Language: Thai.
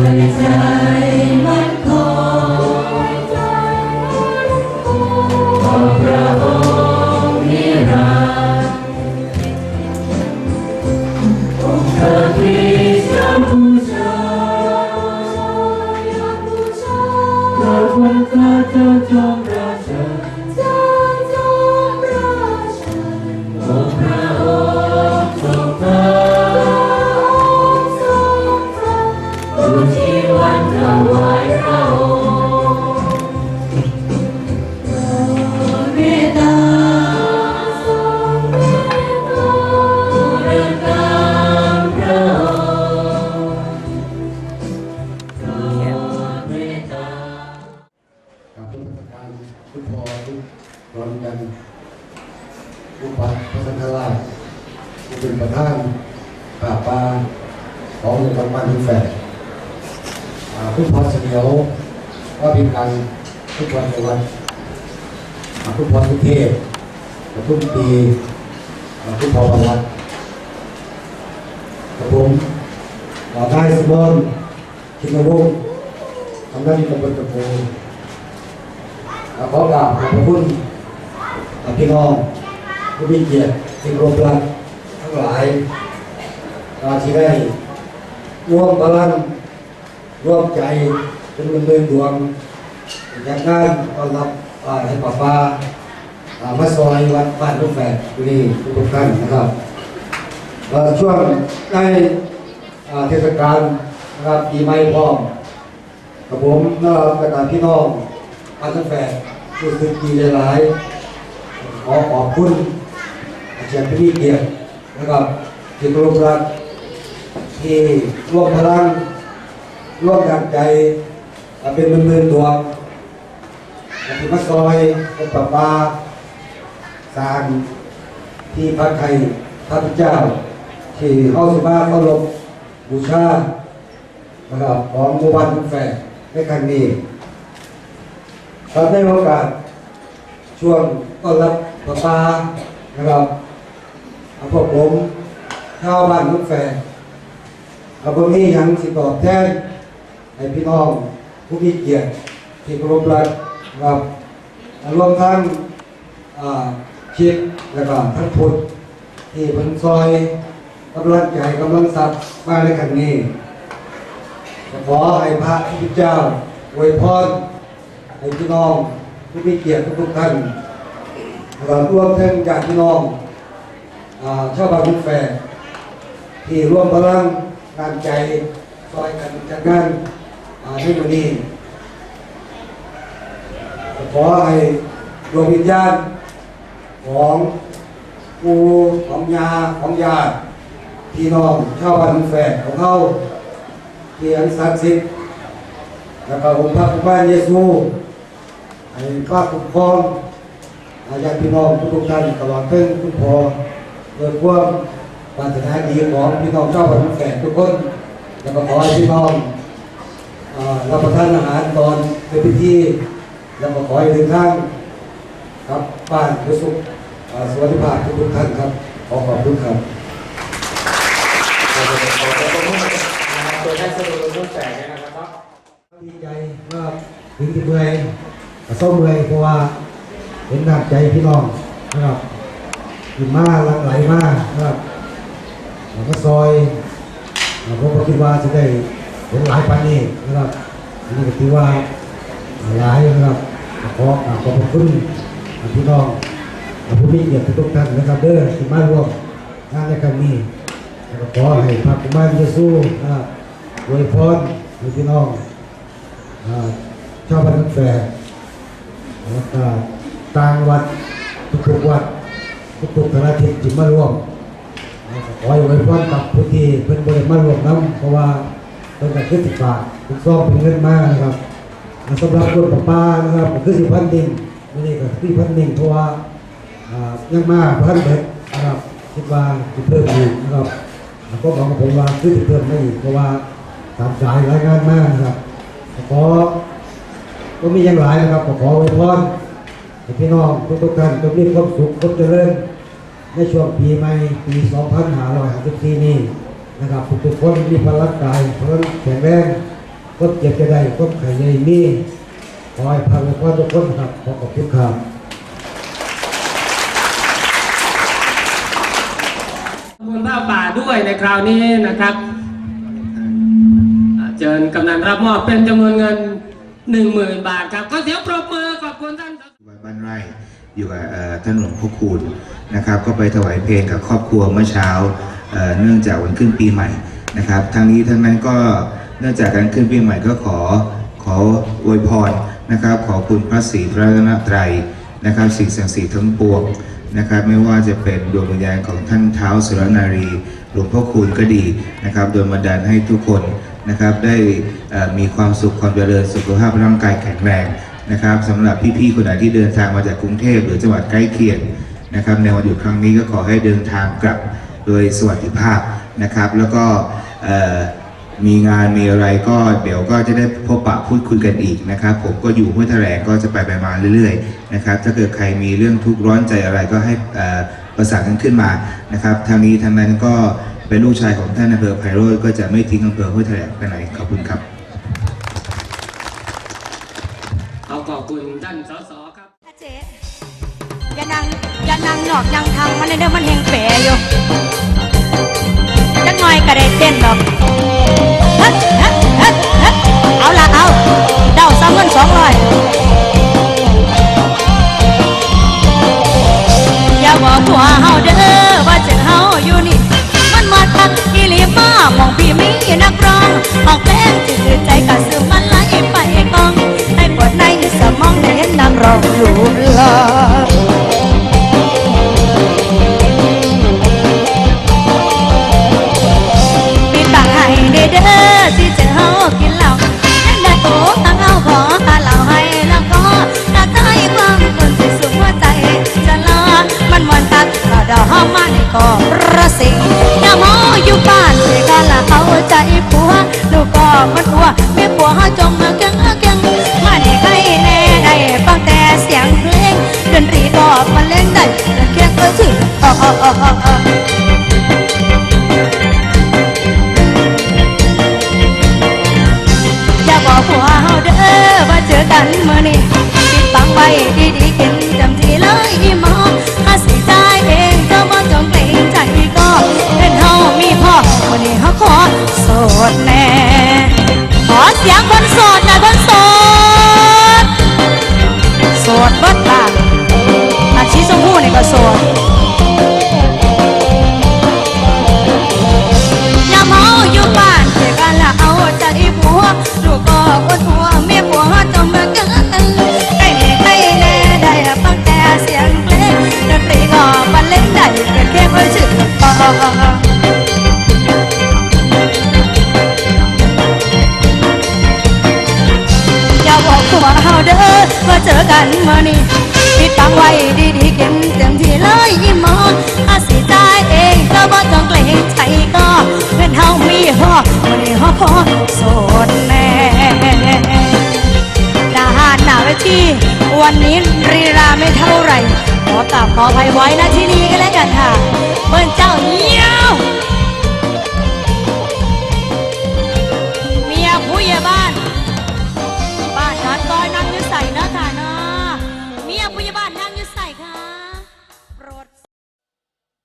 วยใจมั่นคงขอพระองค์นิรันดร์องค์พระคริสต์ยบูชาพระคุณจาจอมราชา ทุกรอนกันทุกปัดพระสังฆราชผู้เป็นประธานป่าปาของจังหวัดทุกแฝดอ่าทุกพอเสนียวว่าเป็นการทุกวันจังหวัดอ่าทุกพอทุกเทพและทุกปีอ่าทุกพอประวัติกับผมอ่านายสมบูรณ์คิดนวงศ์ทำหน้าที่ตำบลตะโพ ขอกราบขอบพระคุณพี่น้องผู้มีเกียรติที่รวมรักทั้งหลายาที่ได้ร่วมพลังร่วมใจเป็นเงินเดือนดวงจากงานต้อนรับอ่าให้ป้าป้าอ่ามาซอยวัดบ้านลูกแฝดที่นี่ทุกท่านนะครับช่วงใกล้เทศกาลนะครับปีใหม่พร้อมกับผมก็ประกาศพี่น้อง พันธุ์แฟนรู้สึกดีหลาย ขอขอบคุณอาจารย์พี่เกียรตินะครับที่ร่วมรักที่ร่วมพลังร่วมดังใจเป็นมือมือตัวที่มาซอยเป็นป้าปาสางที่พักไทยพระพุทธเจ้า ที่เข้าสมาเข้ารบบูชานะครับของหมู่บ้านทุกแฝดในครั้งนี้ ครับในโอกาสช่วงต้อนรับประปานะครับอาพวกผมชาวบ้านทุกแฝดเราก็มีหยังสิตอบแทนให้พี่น้องผู้มีเกียรติที่เคารพรักนะครับรวมทั้งอ่าชิดแล้วก็ทั้งพุทธที่เพิ่นซอยกำลังใจกำลังทรัพย์มาในครั้งนี้ขอให้พระพุทธเจ้าอวยพร ให้พี่น้องผู้มีเกียรติทุกท่านเราร่วมทั้งญาติพี่น้องชาวบ้านทุกแฝดที่ร่วมพลังงานใจซอยกันจัดงานอ่าในวันนี้ขอให้ดวงวิญญาณของปู่ของยาของญาพี่น้องชาวบ้านทุกแฝดของเขาที่อันศักดิ์สิทธิ์แล้วก็องค์พระผู้เป็นเยซู ให้ข้าคุ้มครองอาญาพี่น้องทุกท่านตลอดถึงคุณพ่อโดยความปรารถนาดีของพี่น้องเจ้าบ้านแฝดทุกคน แล้วก็ขอให้พี่น้องอ่ารับประทานอาหารตอนเป็นพิธีแล้วก็ขอให้เดินทางครับบ้านประสุขสวัสดิภาพทุกท่านครับ ขอขอบคุณครับตัวแทนสรุปรุ่นแสงนะครับดีใจว่าถึงที่เมื่อย ก็เศร้าเมื่อยเพราะว่าเห็นหน้ำใจพี่น้องนะครับขึ้นมาหลังไหลมากนะครับเราก็ซอยเราก็คิดว่าจะได้เห็นหลายปันนี้นะครับอันนี้ก็ถือว่าหลายนะครับขอขอบคุณพี่น้องผู้มีเกียรติทุกท่านนะครับเด้อที่มาร่วมงานในครั้งนี้แล้วก็ขอให้พระกุมารเยซูนะครับอวยพรพี่น้องชาวบ้านแฝด ต่างวัดทุกวัดทุกๆคณะทิศที่มาร่วมขอให้ไว้พรกับผู้ที่เพิ่นบริมารวมน้ำเพราะว่าเพิ่นก็คือสิบบาททุกซองเป็นเงินมากนะครับสำหรับคนป้าป้านะครับก็คือสิบพันดิ่งไม่ได้ก็คือพันดิ่งเพราะว่าายังมากพันเด็ดนะครับคิดว่าจะเพิ่มอีกนะครับแล้วก็บอกกับผมว่าคือจะเพิ่มไม่อีกเพราะว่าตามสายรายงานมากนะครับขอก็มีอย่างหลายนะครับขอขอไว้พรให้ พี่น้องทุกท่านจงมีความสุขความเจริญในช่วงปีใหม่ปี 2554 นี้นะครับทุกคนมีพลังกายพลังแข็งแรงก็เจ็บจะได้ก็ไข่ใหญ่มีขอให้พังไว้พรทุกคนครับขอขอบคุณครับคุณพระป่าด้วยในคราวนี้นะครับเชิญกำนันรับมอบเป็นจำนวนเงินหนึ่งหมื่นบาทครับ ก็เสียงปรบมือ ไร่อยู่กับท่านหลวงพ่อคูณนะครับ ก็ไปถวายเพลงกับครอบครัวเมื่อเช้าเนื่องจากวันขึ้นปีใหม่นะครับทางนี้ท่านนั้นก็เนื่องจากการขึ้นปีใหม่ก็ขอขออวยพรนะครับ ขอคุณพระศรีพระรัตนตรัยนะครับสิ่งศักดิ์สิทธิ์ทั้งปวงนะครับ ไม่ว่าจะเป็นดวงวิญญาณของท่านเท้าสุรนารีหลวงพ่อคูณก็ดีนะครับโดยบันดาลให้ทุกคนนะครับได้มีความสุขความเจริญสุขภาพร่างกายแข็งแรง นะครับสำหรับพี่ๆคนไหนที่เดินทางมาจากกรุงเทพหรือจังหวัดใกล้เคียงนะครับในวันหยุดครั้งนี้ก็ขอให้เดินทางกลับโดยสวัสดิภาพนะครับ แล้วก็มีงานมีอะไรก็เดี๋ยวก็จะได้พบปะพูดคุยกันอีกนะครับ ผมก็อยู่ห้วยแถลงก็จะไปไปมาเรื่อยๆนะครับถ้าเกิดใครมีเรื่องทุกข์ร้อนใจอะไรก็ให้ประสานกันขึ้นมานะครับทางนี้ทางนั้นก็เป็นลูกชายของท่านอำเภอไพโรจน์ก็จะไม่ทิ้งอำเภอห้วยแถลงไปไหนขอบคุณครับ คุณท่านสสครับเจ๊อย่านั่งอย่านั่งหนอกยังทางมันในเด้อมันเฮงแปรอยู่จังหน่อยก็ได้เต้นดอกเฮ็ดเฮ็ดเฮ็ดเฮ็ดเอาละเอาเดาซ้ำเงินสองร้อย ลูกมันอัวเมียผัวเฮาจงมาเกังเกังมาได้ใครแน่ได้ฟังแต่เสียงเพลงดนตรีก็มาเล่นได้แต่เคียงก็ถึงอ้ออ้ออ้ออ้ออ้ออย่าบอกผัวเฮาเด้อว่าเจอกันเมื่อนี้ปิดบังไว้ มื่อนี้ปิดบังไว้ดีๆกินเต็มที่เลยยิ้มมองอาสิจ่ายเองก็บ่ต้องเกรงใจก็เป็นเฮามีพ่อวันนี้ฮาพอโสดแน่ดาหารหน้าเวทีวันนี้รีราไม่เท่าไหร่ขอกราบขออภัยไว้นะที่นี้ก็แล้วกันค่ะเบิ้นเจ้าเ